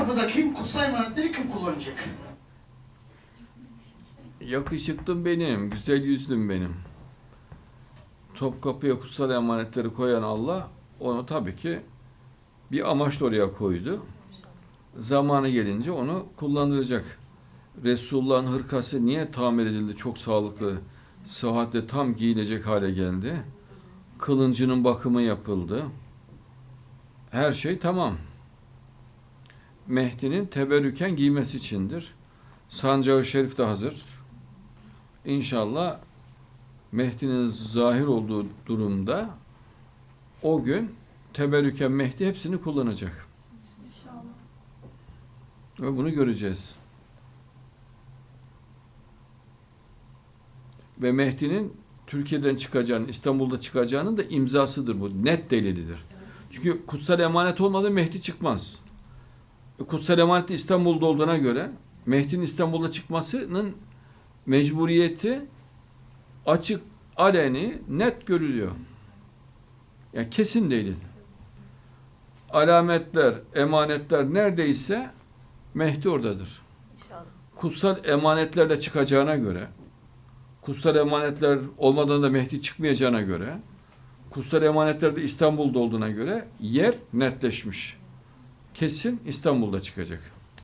Topkapı'da kim kutsal emanetleri kim kullanacak? Yakışıklım benim, güzel yüzlüm benim. Topkapı'ya kutsal emanetleri koyan Allah onu tabii ki bir amaçla oraya koydu. Zamanı gelince onu kullandıracak. Resulullah'ın hırkası niye tamir edildi? Çok sağlıklı, sıhhatle tam giyilecek hale geldi. Kılıncının bakımı yapıldı. Her şey tamam. Mehdi'nin teberrüken giymesi içindir. Sancağı şerif de hazır. İnşallah Mehdi'nin zahir olduğu durumda o gün teberrüken Mehdi hepsini kullanacak. Ve bunu göreceğiz. Ve Mehdi'nin Türkiye'den çıkacağının, İstanbul'da çıkacağının da imzasıdır bu. Net delilidir. Çünkü kutsal emanet olmadan Mehdi çıkmaz. Kutsal emanet de İstanbul'da olduğuna göre Mehdi'nin İstanbul'da çıkmasının mecburiyeti açık, aleni, net görülüyor. Yani kesin delil. Alametler, emanetler neredeyse Mehdi oradadır. İnşallah. Kutsal emanetlerle çıkacağına göre, kutsal emanetler olmadan da Mehdi çıkmayacağına göre, kutsal emanetler de İstanbul'da olduğuna göre yer netleşmiş. Kesin İstanbul'da çıkacak.